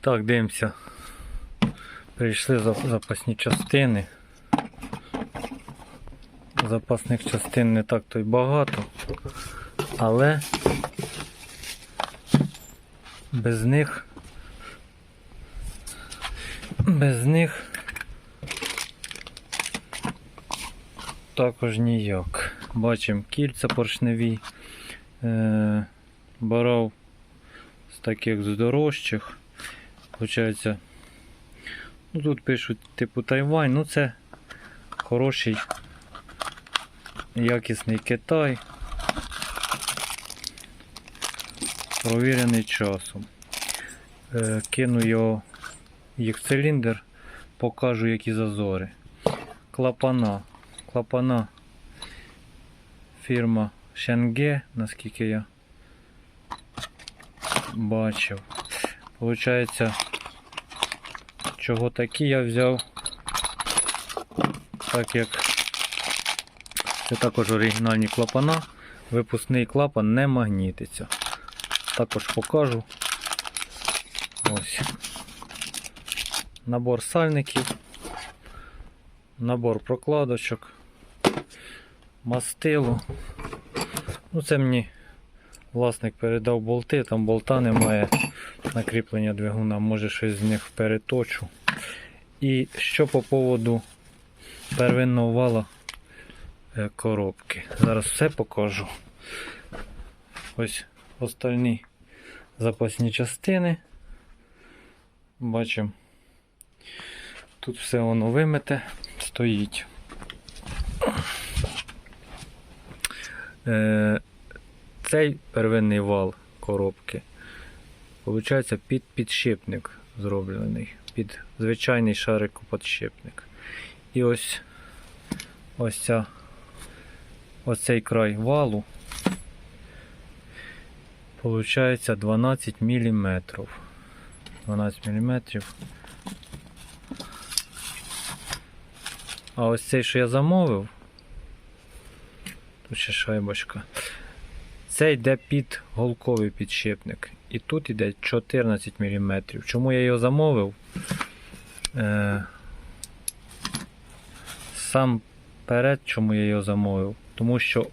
Так, дивимося. Прийшли за- запасні частини. Запасних частин не так то й багато, але без них без них також ніяк. Бачимо кільця поршневі. Е, барав з таких з Получається, ну тут пишуть типу Тайвань, ну це хороший якісний Китай. Провірений часом. Е, кину його їх в циліндр, покажу які зазори. Клапана. Клапана фірма Шенге, наскільки я бачив. Получається, чого такі я взяв, так як це також оригінальні клапана, випускний клапан не магнітиться. Також покажу. Ось. Набор сальників, набор прокладочок, мастило. Ну, це мені власник передав болти, там болта немає накріплення двигуна, може щось з них переточу. І що по поводу первинного вала е, коробки. Зараз все покажу. Ось остальні запасні частини. Бачимо. Тут все воно вимите, стоїть. Цей первинний вал коробки, виходить, під підшипник зроблений, під звичайний шарикоподшипник. І ось ось ця ось цей край валу Получається 12 мм. 12 мм. А ось цей, що я замовив, тут ще шайбочка. Це йде під голковий підшипник. І тут йде 14 мм. Чому я його замовив? Е, сам перед, чому я його замовив? Тому що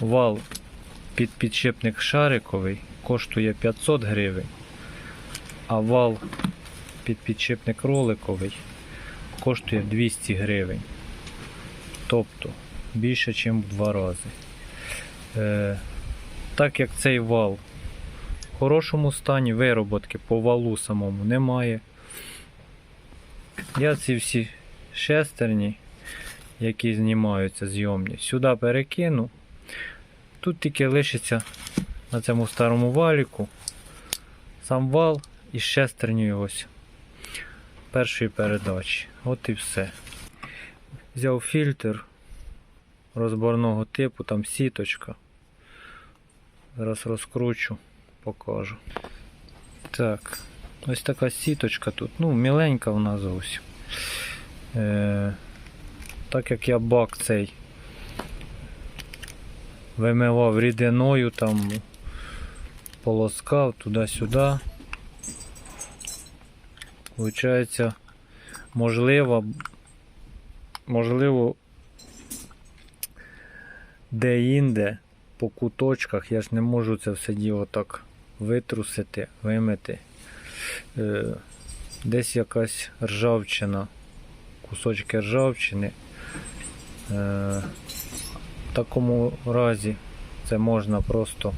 вал під підшипник шариковий коштує 500 гривень, а вал під підшипник роликовий коштує 200 гривень. Тобто більше, ніж в два рази. Е, так як цей вал в хорошому стані, вироботки по валу самому немає. Я ці всі шестерні, які знімаються зйомні, сюди перекину. Тут тільки лишиться на цьому старому валіку сам вал і шестерню ось першої передачі. От і все. Взяв фільтр розборного типу, там сіточка. Зараз розкручу, покажу. Так, ось така сіточка тут. Ну, міленька вона зовсім. Е, так як я бак цей вимивав рідиною, там полоскав туди-сюди. Получається, можливо, можливо, де-інде по куточках я ж не можу це все діло так витрусити, вимити. Е, десь якась ржавчина, кусочки ржавчини. Е, в такому разі це можна просто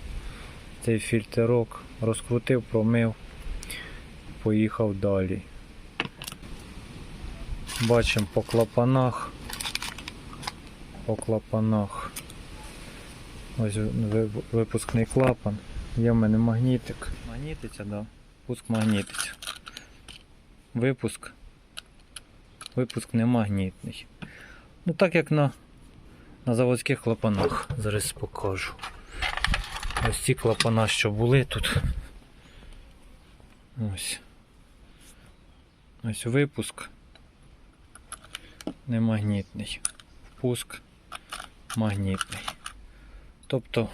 цей фільтрок розкрутив, промив, поїхав далі. Бачимо по клапанах. По клапанах. Ось випускний клапан. Є в мене магнітик. Магнітиться, да. Пуск магнітиться. Випуск. Випуск не магнітний. Ну так як на на заводських клапанах. Зараз покажу. Ось ці клапана, що були тут. Ось. Ось випуск. Не магнітний. Пуск магнітний. Тобто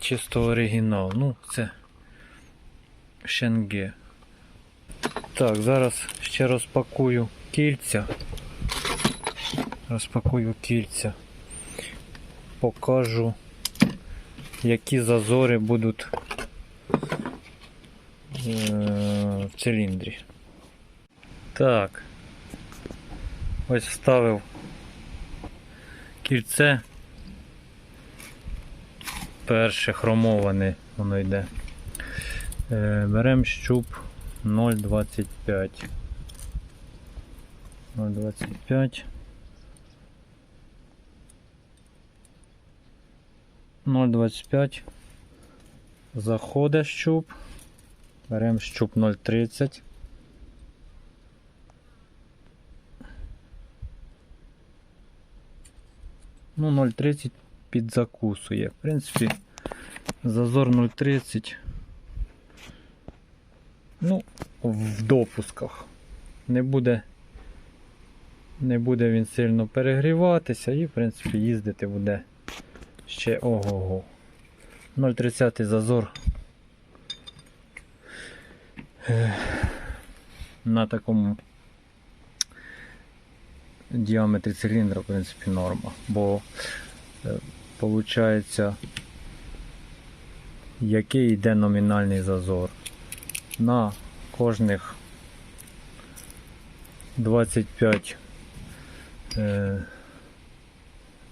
чисто оригінал. Ну, це Шенге. Так, зараз ще розпакую кільця. Розпакую кільця. Покажу, які зазори будуть е, в циліндрі. Так. Ось вставив кільце. Перше хромоване воно йде. Е, беремо щуп 0,25. 0,25. 0,25. Заходить щуп. Беремо щуп 0,30. Ну, 0,30 підзакусує. В принципі, зазор 0,30. Ну, в допусках. Не буде, не буде він сильно перегріватися і, в принципі, їздити буде ще ого-го. 0,30 зазор. На такому діаметрі циліндра, в принципі, норма. Бо виходить, який йде номінальний зазор. На кожних 25 е,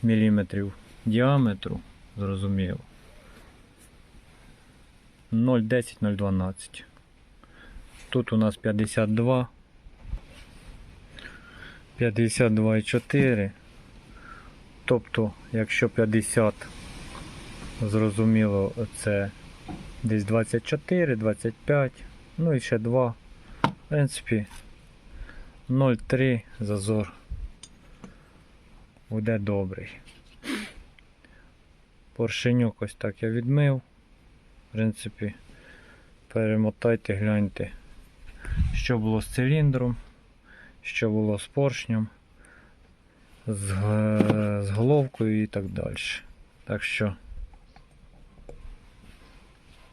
міліметрів діаметру, зрозуміло. 0,10-0,12. Тут у нас 52. 52,4. Тобто, якщо 50, зрозуміло, це десь 24, 25, ну і ще 2. В принципі, 0,3 зазор буде добрий. Поршенюк ось так я відмив. В принципі, перемотайте, гляньте, що було з циліндром, що було з поршнем, з, з головкою і так далі. Так що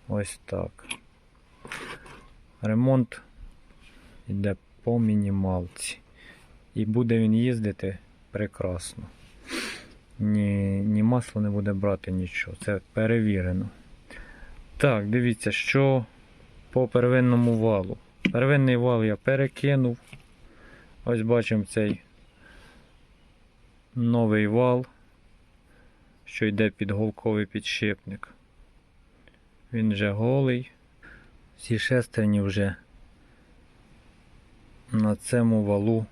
ось так. Ремонт йде по мінімалці. І буде він їздити прекрасно. Ні, ні масло не буде брати нічого. Це перевірено. Так, дивіться, що по первинному валу. Первинний вал я перекинув. Ось бачимо цей новий вал, що йде під голковий підшипник. Він вже голий. Всі шестерні вже на цьому валу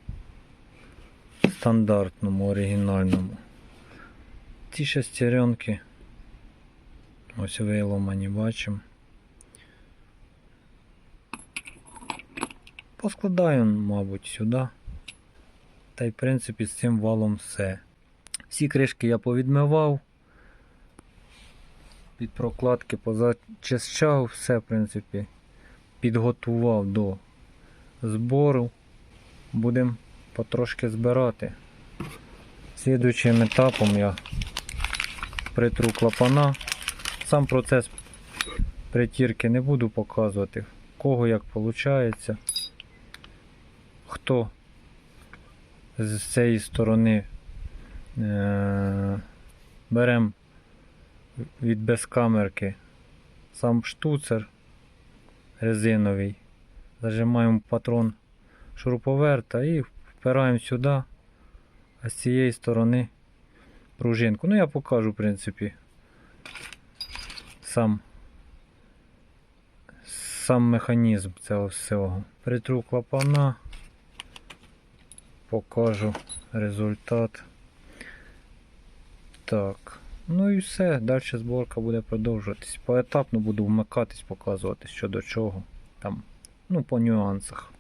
стандартному, оригінальному. Ці шестеренки ось виломані бачимо. Поскладаю, мабуть, сюди. Та й в принципі з цим валом все. Всі кришки я повідмивав. Під прокладки позачищав, все, в принципі, підготував до збору. Будемо потрошки збирати. Слідуючим етапом я притру клапана. Сам процес притірки не буду показувати, кого як виходить. Хто з цієї сторони е- беремо від безкамерки сам штуцер резиновий. Зажимаємо патрон шуруповерта і впираємо сюди, а з цієї сторони пружинку. Ну я покажу, в принципі, сам, сам механізм цього всього. Притру клапана, покажу результат. Так. Ну і все, далі зборка буде продовжуватись. Поетапно буду вмикатись, показувати що до чого. Там, ну, по нюансах.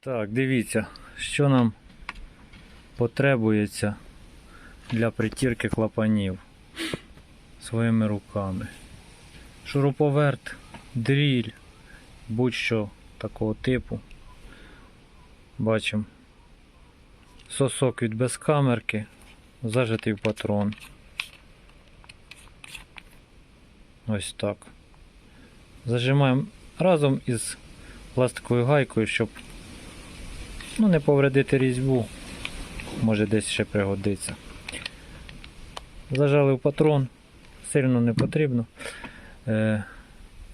Так, дивіться, що нам потребується для притірки клапанів своїми руками. Шуруповерт, дріль, будь-що такого типу. Бачимо сосок від безкамерки, зажитий патрон. Ось так. Зажимаємо разом із пластиковою гайкою, щоб ну, не повредити різьбу. Може десь ще пригодиться. Зажали в патрон, сильно не потрібно. Е,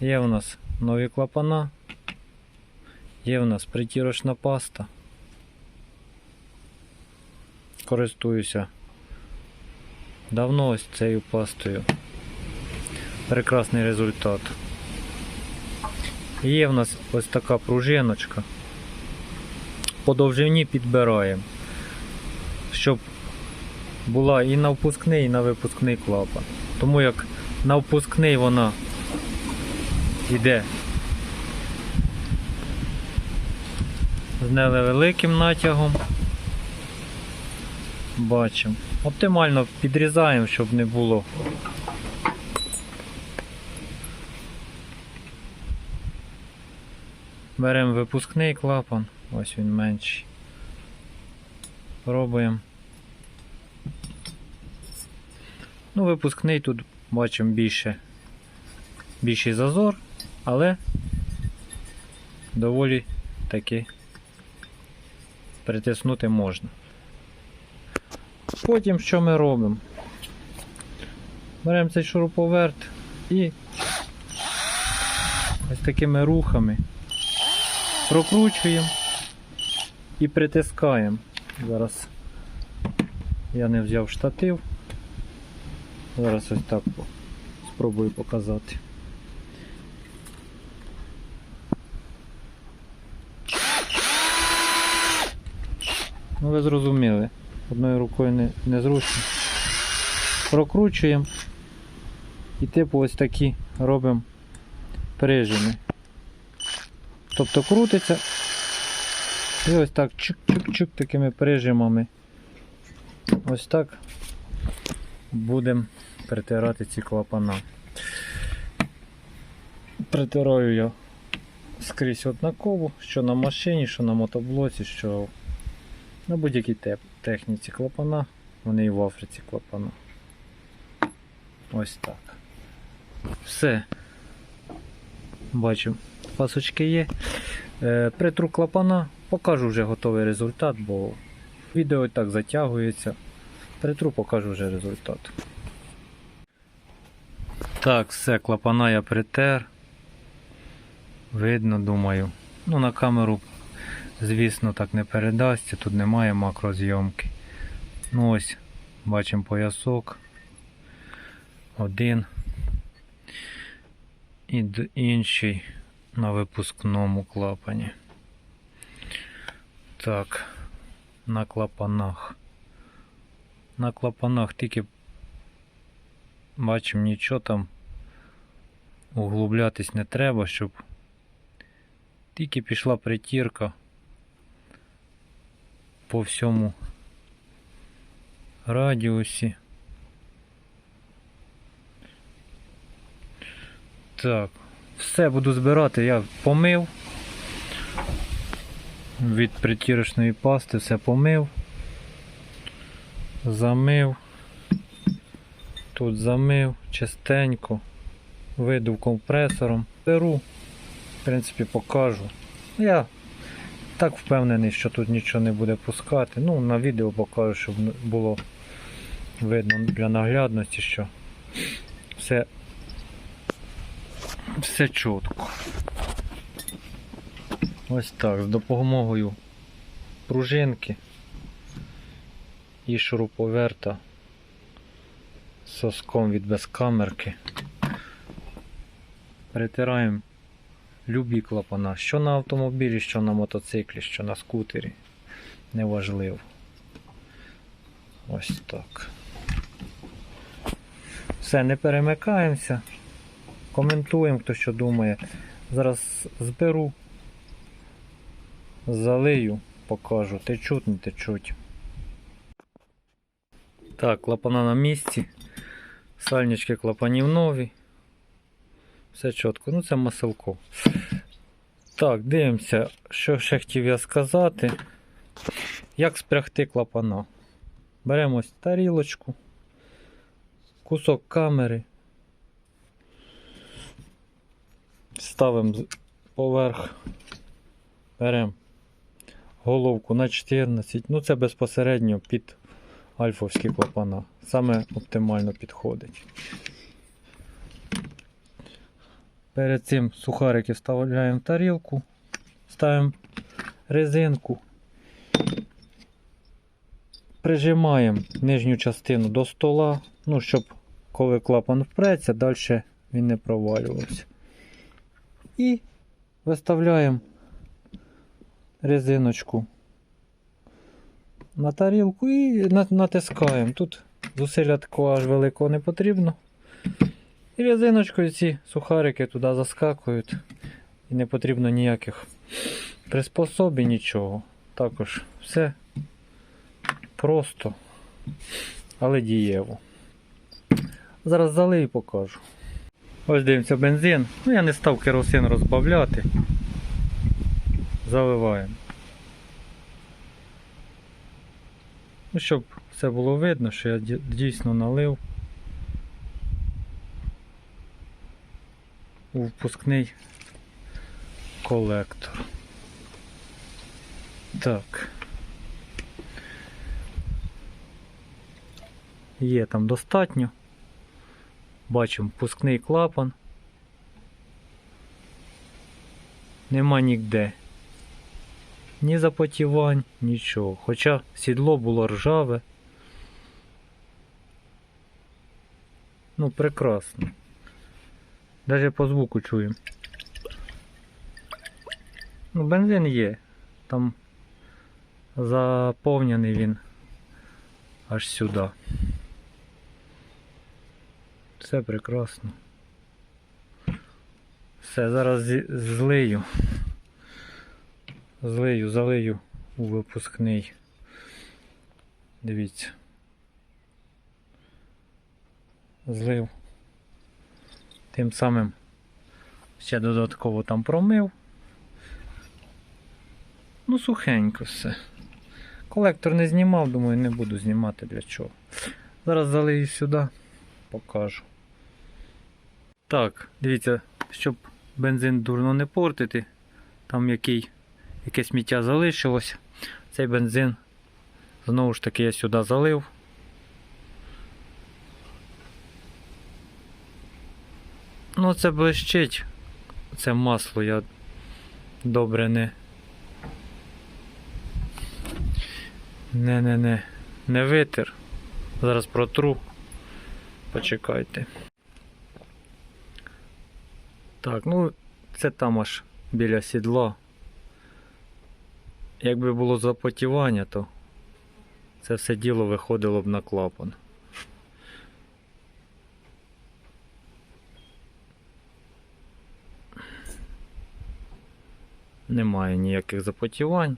є у нас нові клапана, є у нас притірочна паста. Користуюся давно ось цією пастою. Прекрасний результат. Є в нас ось така пружиночка. По довжині підбираємо, щоб була і на впускний, і на випускний клапан. Тому як на впускний вона йде з невеликим натягом. Бачимо. Оптимально підрізаємо, щоб не було. Беремо випускний клапан, ось він менший. Пробуємо. Ну, випускний тут бачимо більше, більший зазор, але доволі таки притиснути можна. Потім що ми робимо? Беремо цей шуруповерт і ось такими рухами прокручуємо і притискаємо. Зараз я не взяв штатив. Зараз ось так спробую показати. Ну ви зрозуміли, одною рукою не, незручно. Прокручуємо і типу ось такі робимо прижими. Тобто крутиться і ось так чик-чик-чик такими прижимами. Ось так будемо притирати ці клапана. Притираю я скрізь однаково, що на машині, що на мотоблоці, що на будь-якій техніці клапана, вони і в Африці клапана. Ось так. Все. Бачу, пасочки є. Е, притру клапана, покажу вже готовий результат, бо відео і так затягується. Притру покажу вже результат. Так, все, клапана я притер. Видно, думаю. Ну, на камеру, звісно, так не передасться, тут немає макрозйомки. Ну ось, бачимо поясок. Один. І інший на випускному клапані. Так, на клапанах. На клапанах тільки бачимо нічого там углублятись не треба, щоб тільки пішла притірка по всьому радіусі. Так, все буду збирати, я помив. Від притірочної пасти все помив. Замив. Тут замив чистенько. Видув компресором. Беру, в принципі, покажу. Я так впевнений, що тут нічого не буде пускати. Ну, на відео покажу, щоб було видно для наглядності, що все, все чітко. Ось так, з допомогою пружинки і шуруповерта соском від безкамерки. Притираємо любі клапана, що на автомобілі, що на мотоциклі, що на скутері. Неважливо. Ось так. Все, не перемикаємося. Коментуємо, хто що думає. Зараз зберу, залию, покажу. Течуть, не течуть. Так, клапана на місці. Сальнички клапанів нові. Все чітко. Ну це маселко. Так, дивимося, що ще хотів я сказати. Як спрягти клапана. Беремо ось тарілочку, кусок камери. Ставимо поверх, беремо головку на 14. Ну це безпосередньо під альфовські клапана. Саме оптимально підходить. Перед цим сухарики вставляємо в тарілку, ставимо резинку, прижимаємо нижню частину до стола, ну, щоб коли клапан впреться, далі він не провалювався. І виставляємо резиночку на тарілку і натискаємо. Тут зусилля такого аж великого не потрібно. І резиночкою ці сухарики туди заскакують. І не потрібно ніяких приспособі, нічого. Також все просто, але дієво. Зараз залию і покажу. Ось дивимося бензин. Ну я не став керосин розбавляти. Заливаємо. Ну, щоб все було видно, що я дійсно налив у впускний колектор. Так. Є там достатньо. Бачимо впускний клапан. Нема ніде. Ні запотівань, нічого. Хоча сідло було ржаве. Ну, прекрасно. Даже по звуку чуємо. Ну, бензин є. Там заповнений він аж сюди. Все прекрасно. Все, зараз злию. Злию, залию у випускний. Дивіться. Злив. Тим самим ще додатково там промив. Ну, сухенько все. Колектор не знімав, думаю, не буду знімати для чого. Зараз залию сюди, покажу. Так, дивіться, щоб бензин дурно не портити, там який, яке сміття залишилось. Цей бензин знову ж таки я сюди залив. Ну, це блищить. Це масло я добре не. Не, не, не, не витер. Зараз протру. Почекайте. Так, ну це там аж біля сідла. Якби було запотівання, то це все діло виходило б на клапан. Немає ніяких запотівань.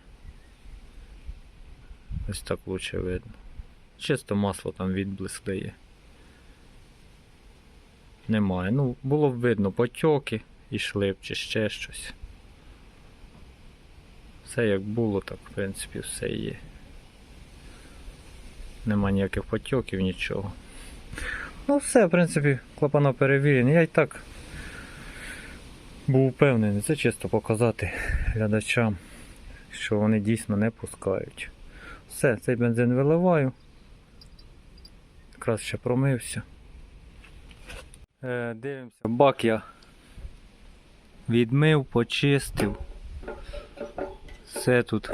Ось так лучше видно. Чисто масло там відблиск дає. Немає. Ну, було б видно потьоки, ішли б чи ще щось. Все як було, так в принципі все є. Нема ніяких потьоків, нічого. Ну все, в принципі, клапана перевірені. Я і так був впевнений. Це чисто показати глядачам, що вони дійсно не пускають. Все, цей бензин виливаю. Якраз ще промився. Е, дивимося, бак я відмив, почистив. Все тут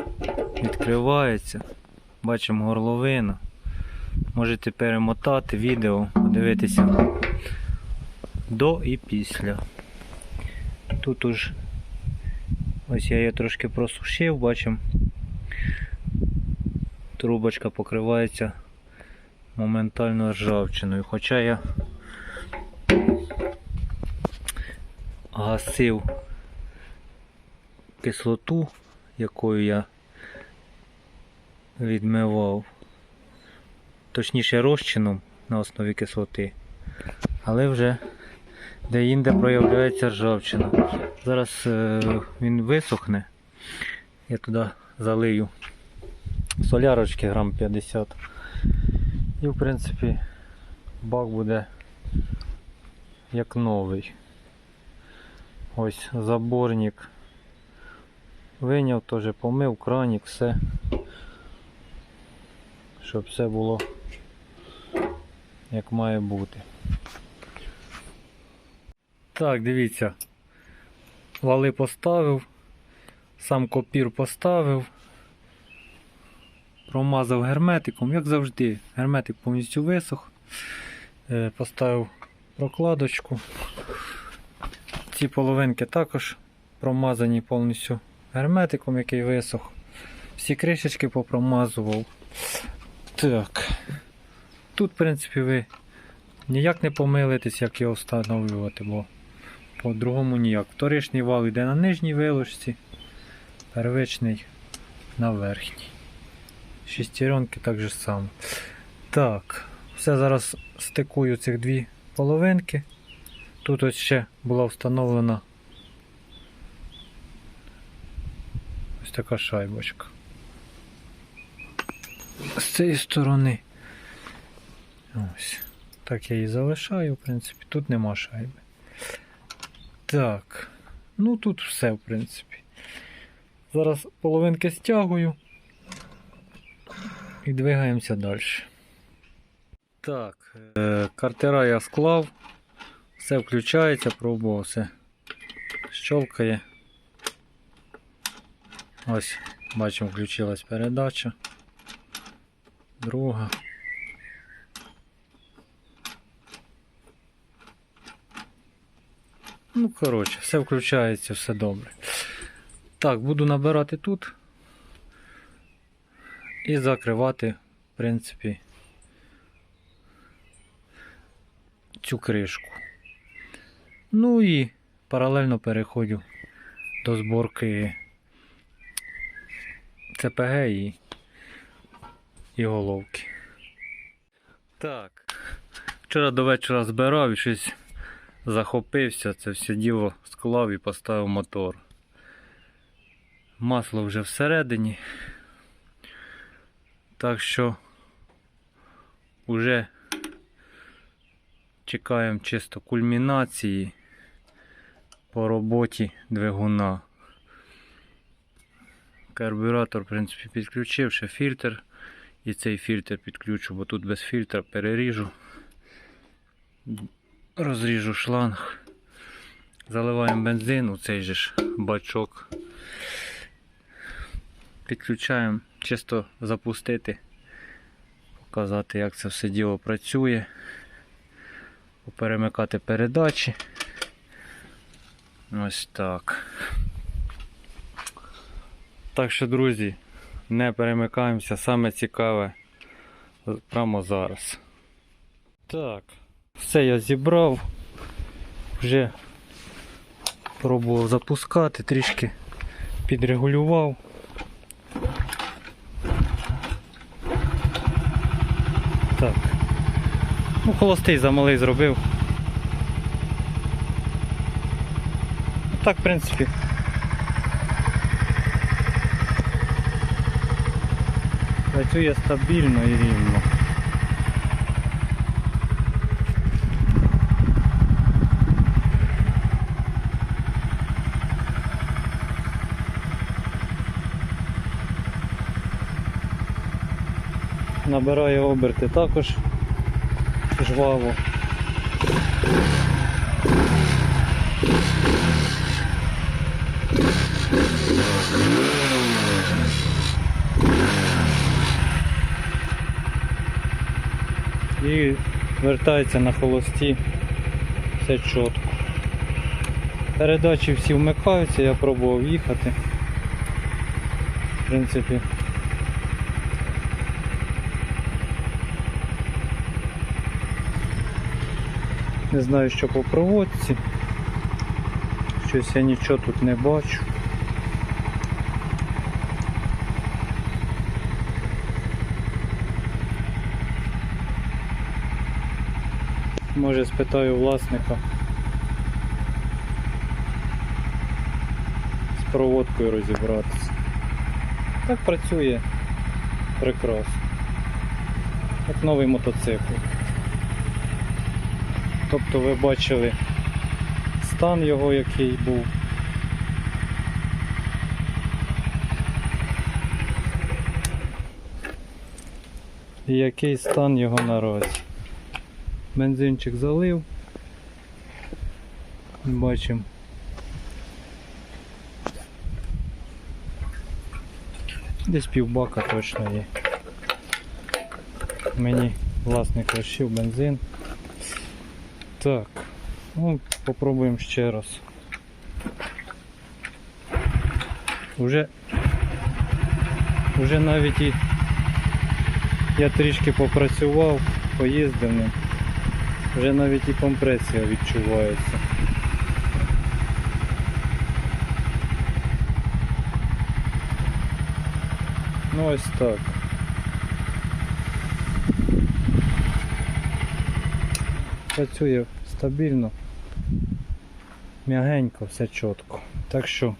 відкривається. Бачимо горловину. Можете перемотати відео, подивитися до і після. Тут уж ось я її трошки просушив, бачимо. Трубочка покривається моментально ржавчиною. Хоча я гасив кислоту, якою я відмивав, точніше розчином на основі кислоти, але вже де-інде проявляється ржавчина. Зараз е, він висохне, я туди залию солярочки грам 50. І в принципі бак буде як новий. Ось заборник. Виняв, теж помив, кранік, все. Щоб все було як має бути. Так, дивіться. Вали поставив, сам копір поставив, промазав герметиком, як завжди, герметик повністю висох. Е, Поставив прокладочку. Ці половинки також промазані повністю герметиком, який висох. Всі кришечки попромазував. Так. Тут, в принципі, ви ніяк не помилитесь, як його встановлювати, бо по-другому ніяк. Вторичний вал йде на нижній виложці, первичний на верхній. Шестеренки так же само. Так, все зараз стикую цих дві половинки. Тут ось ще була встановлена ось така шайбочка. З цієї сторони. Ось. Так я її залишаю, в принципі, тут нема шайби. Так. Ну тут все, в принципі. Зараз половинки стягую і двигаємося далі. Так, е, картера я склав, все включається, пробував, все щелкає. Ось, бачимо, включилась передача. Друга. Ну, коротше, все включається, все добре. Так, буду набирати тут і закривати, в принципі, цю кришку. Ну і паралельно переходжу до зборки ЦПГ і, і головки. Так. Вчора до вечора збирав і щось захопився, це все діло склав і поставив мотор. Масло вже всередині. Так що вже чекаємо чисто кульмінації по роботі двигуна. Карбюратор, в принципі, підключив, ще фільтр. І цей фільтр підключу, бо тут без фільтра переріжу. Розріжу шланг. Заливаємо бензин у цей же ж бачок. Підключаємо, чисто запустити, показати, як це все діло працює. Перемикати передачі. Ось так. Так що, друзі, не перемикаємося, саме цікаве прямо зараз. Так, все я зібрав, вже пробував запускати, трішки підрегулював. Так. Ну, холостий замалий зробив. Так, в принципі. Працює стабільно і рівно. Набирає оберти також жваво. І вертається на холості все чітко. Передачі всі вмикаються, я пробував їхати. В принципі. Не знаю, що по проводці. Щось я нічого тут не бачу. Може спитаю власника. З проводкою розібратися. Так працює прекрасно. Як новий мотоцикл. Тобто ви бачили стан його який був. І який стан його наразі. Бензинчик залив. Бачимо. Десь півбака точно є. Мені власник лишив бензин. Так, ну, попробуємо ще раз. Уже, уже навіть і я трішки попрацював, поїздив ним. Вже навіть і компресія відчувається. Ну ось так. Працює стабільно, м'ягенько, все чітко. Так що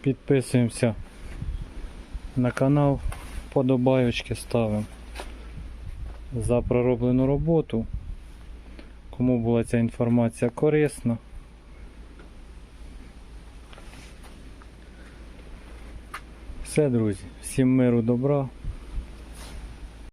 підписуємося на канал, подобаючки ставимо за пророблену роботу. Кому була ця інформація корисна. Все, друзі, всім миру, добра.